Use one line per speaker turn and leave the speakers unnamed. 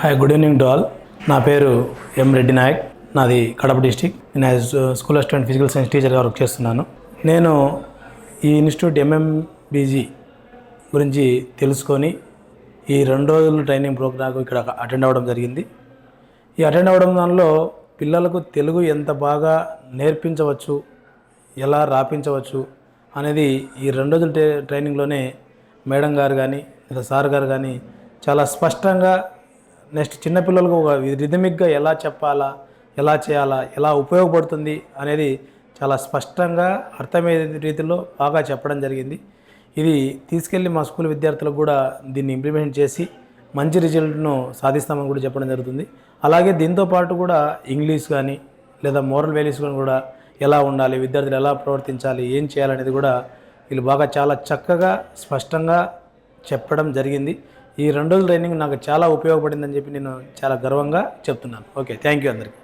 Hi good evening to all నా పేరు M Reddy Naik నాది కడప డిస్టిక్ నేను as school assistant physical science టీచర్గా వర్క్ చేస్తున్నాను. నేను ఈ ఇన్స్టిట్యూట్ ఎంఎంబీజీ గురించి తెలుసుకొని ఈ రెండు రోజుల ట్రైనింగ్ ప్రోగ్రాంకు ఇక్కడ అటెండ్ అవ్వడం జరిగింది. ఈ అటెండ్ అవ్వడం దానిలో పిల్లలకు తెలుగు ఎంత బాగా నేర్పించవచ్చు ఎలా రాపించవచ్చు అనేది ఈ రెండు రోజుల ట్రైనింగ్లోనే మేడం గారు కానీ లేదా సార్ గారు కానీ చాలా స్పష్టంగా నెక్స్ట్ చిన్నపిల్లలకు ఒక రిథమిక్గా ఎలా చెప్పాలా ఎలా చేయాలా ఎలా ఉపయోగపడుతుంది అనేది చాలా స్పష్టంగా అర్థమయ్యే రీతిలో బాగా చెప్పడం జరిగింది. ఇది తీసుకెళ్ళి మా స్కూల్ విద్యార్థులకు కూడా దీన్ని ఇంప్లిమెంట్ చేసి మంచి రిజల్ట్ను సాధిస్తామని కూడా చెప్పడం జరుగుతుంది. అలాగే దీంతో పాటు కూడా ఇంగ్లీష్ కానీ లేదా మోరల్ వాల్యూస్ కానీ కూడా ఎలా ఉండాలి విద్యార్థులు ఎలా ప్రవర్తించాలి ఏం చేయాలనేది కూడా వీళ్ళు బాగా చాలా చక్కగా స్పష్టంగా చెప్పడం జరిగింది. ఈ రెండు రోజుల ట్రైనింగ్ నాకు చాలా ఉపయోగపడిందని చెప్పి నేను చాలా గర్వంగా చెప్తున్నాను. ఓకే థ్యాంక్ యూ అందరికీ.